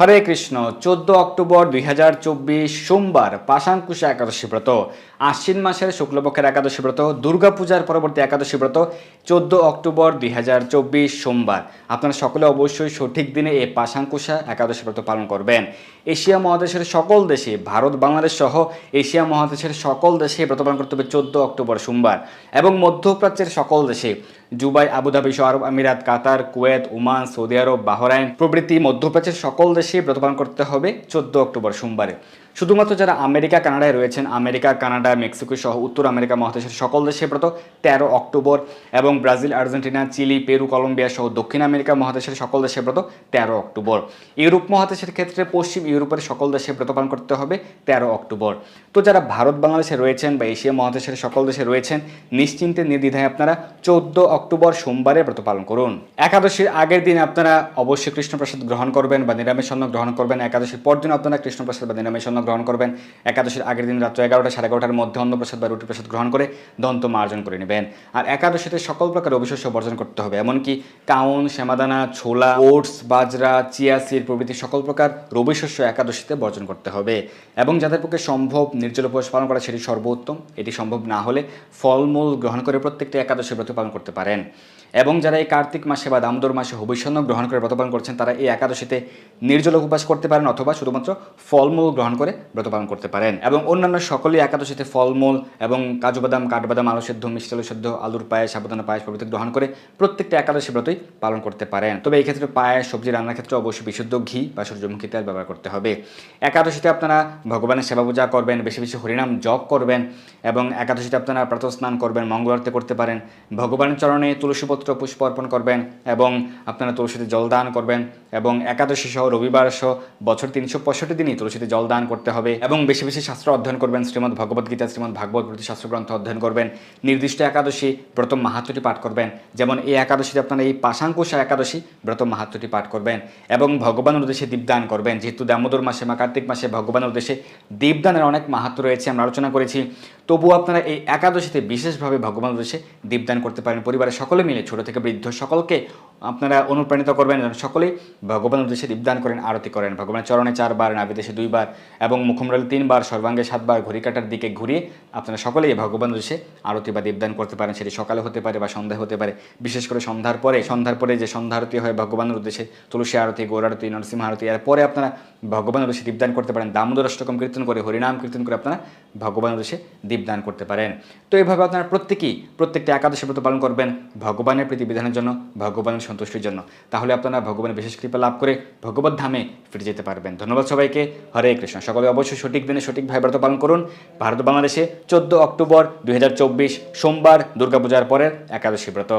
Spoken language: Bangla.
হরে কৃষ্ণ, চোদ্দ অক্টোবর দুই হাজার চব্বিশ সোমবার পাশাঙ্কুশা একাদশী ব্রত। আশ্বিন মাসের শুক্লপক্ষের একাদশী ব্রত, দুর্গাপূজার পরবর্তী একাদশী ব্রত, চোদ্দ অক্টোবর দুই হাজার চব্বিশ সোমবার। আপনারা সকলে অবশ্যই সঠিক দিনে এই পাশাঙ্কুশা একাদশী ব্রত পালন করবেন। এশিয়া মহাদেশের সকল দেশে, ভারত, বাংলাদেশ সহ এশিয়া মহাদেশের সকল দেশে ব্রত পালন করতে হবে চোদ্দ অক্টোবর সোমবার। এবং মধ্যপ্রাচ্যের সকল দেশে দুবাই আবুধাবি সহ আরব আমিরাত, Qatar, Kuwait, Oman, Saudi Arab, Bahrain প্রভৃতি মধ্যপ্রাচ্যের সকল দেশে ব্রত পালন করতে হবে চোদ্দ অক্টোবর সোমবারে। শুধুমাত্র যারা আমেরিকা, কানাডায় রয়েছেন, আমেরিকা, কানাডা, মেক্সিকো সহ উত্তর আমেরিকা মহাদেশের সকল দেশে ব্রত তেরো অক্টোবর এবং Brazil, Argentina, Chile, Peru, Colombia সহ দক্ষিণ আমেরিকা মহাদেশের সকল দেশে ব্রত তেরো অক্টোবর। ইউরোপ মহাদেশের ক্ষেত্রে পশ্চিম ইউরোপের সকল দেশে ব্রত পালন করতে হবে তেরো অক্টোবর। তো যারা ভারত, বাংলাদেশে রয়েছেন বা এশিয়া মহাদেশের সকল দেশে রয়েছেন, নিশ্চিন্তে নির্দ্বিধায় আপনারা চোদ্দ অক্টোবর সোমবারে ব্রত পালন করুন। একাদশীর আগের দিন আপনারা অবশ্যই কৃষ্ণপ্রসাদ গ্রহণ করবেন বা নিরামিষ অন্ন গ্রহণ করবেন। একাদশীর পর দিন আপনারা কৃষ্ণপ্রসাদ বা নিরামিষ অন্ন গ্রহণ করবেন। একাদশীর আগের দিন রাত্র এগারোটা সাড়ে এগারোটার মধ্যে অন্নপ্রসাদ বা রুটি প্রসাদ গ্রহণ করে দন্ত মার্জন করে নেবেন। আর একাদশীতে সকল প্রকার অবিশস্য বর্জন করতে হবে। এমনকি কাউন, শ্যামাদানা, ছোলা, ওটস, বাজরা, চিয়া সিড প্রভৃতি সকল প্রকার রবি শস্য একাদশীতে বর্জন করতে হবে। এবং যাদের পক্ষে সম্ভব নির্জল উপবাস পালন করা সেটি সর্বোত্তম। এটি সম্ভব না হলে ফলমূল গ্রহণ করে প্রত্যেকটি একাদশী ব্রত পালন করতে পারেন এবং যারা এই কার্তিক মাসে বা দামোদর মাসে হবিষ্যন্ন গ্রহণ করে ব্রত পালন করছেন, তারা এই একাদশীতে নির্জল উপবাস করতে পারেন অথবা শুধুমাত্র ফলমূল গ্রহণ করে ব্রত পালন করতে পারেন। এবং অন্যান্য সকলেই একাদশীতে ফলমূল এবং কাজু বাদাম কাঠবাদাম, আলু সেদ্ধ, মিষ্টি আলু সেদ্ধ, আলুর পায়েস, সাবধান পায়েস প্রভৃতি গ্রহণ করে প্রত্যেকটা একাদশী ব্রতই পালন করতে পারেন। তবে এই ক্ষেত্রে পায়েস, সবজি রান্নার ক্ষেত্রে অবশ্যই বিশুদ্ধ ঘি বা সূর্যমুখী তেল ব্যবহার করতে হবে। একাদশীতে আপনারা ভগবানের সেবা পূজা করবেন, বেশি বেশি হরিনাম জপ করবেন এবং একাদশীতে আপনারা প্রাতঃ স্নান করবেন মঙ্গল আরতি করতে পারেন। ভগবানের চরণে তুলসীপত্র পুষ্প অর্পণ করবেন এবং আপনারা তুলসীতে জল দান করবেন এবং একাদশী সহ রবিবার সহ বছর তিনশো পঁয়ষট্টি দিনই তুলসীতে জল দান করতে হবে এবং বেশি বেশি শাস্ত্র অধ্যয়ন করবেন, শ্রীমদ্ ভগবদ গীতা, শ্রীমদ্ ভাগবত প্রতি শাস্ত্রগ্রন্থ অধ্যয়ন করবেন, নির্দিষ্ট একাদশী ব্রত মাহাত্মটি পাঠ করবেন, যেমন এই একাদশীতে আপনারা এই পাশাঙ্কুশা একাদশী ব্রত মাহাত্মটি পাঠ করবেন এবং ভগবানের উদ্দেশ্যে দীপদান করবেন, যেহেতু দামোদর মাসে বা কার্তিক মাসে ভগবানের উদ্দেশ্যে দীপদানের অনেক মাহাত্ম রয়েছে, আমরা আলোচনা করেছি। তবুও আপনারা এই একাদশীতে বিশেষভাবে ভগবানের উদ্দেশ্যে দীপদান করতে পারেন, পরিবারের সকলে মিলে ছোট থেকে বৃদ্ধ সকলকে আপনারা অনুপ্রাণিত করবেন যেন সকলেই ভগবানের উদ্দেশ্যে দীপদান করেন, আরতি করেন। ভগবানের চরণে চারবার নাবিদেশে দুইবার এবং মুখমরালে তিনবার, সর্বাঙ্গে সাতবার ঘড়ি কাটার দিকে ঘুরিয়ে আপনারা সকলেই ভগবানের উদ্দেশ্যে আরতি বা দীপদান করতে পারেন। সেটি সকালে হতে পারে বা সন্ধ্যায় হতে পারে। বিশেষ করে সন্ধ্যার পরে সন্ধ্যার পরে যে সন্ধ্যা আরতি হয় ভগবানের উদ্দেশ্যে, তুলসী আরতি, গৌর আরতি, নরসিংহ আরতি এরপরে আপনারা ভগবানের উদ্দেশ্যে দীপদান করতে পারেন। দামোদর অষ্টকম কীর্তন করে, হরিনাম কীর্তন করে আপনারা ভগবানের উদ্দেশ্যে দীপদান করতে পারেন। তো এইভাবে আপনারা প্রত্যেকেই, প্রত্যেকটা একাদশী ব্রত পালন করবেন। ভগবানের প্রীতি বিধানের জন্য ভগবানের সন্তুষ্টির জন্য। তাহলে আপনারা ভগবানের বিশেষ কৃপা লাভ করে ভগবত ধামে ফিরে যেতে পারবেন। ধন্যবাদ সবাইকে। হরে কৃষ্ণ। সকলে অবশ্যই সঠিক দিনে সঠিকভাবে ব্রত পালন করুন। ভারত বাংলাদেশে চোদ্দ অক্টোবর দুই হাজার চব্বিশ সোমবার দুর্গাপূজার পরের একাদশী ব্রত।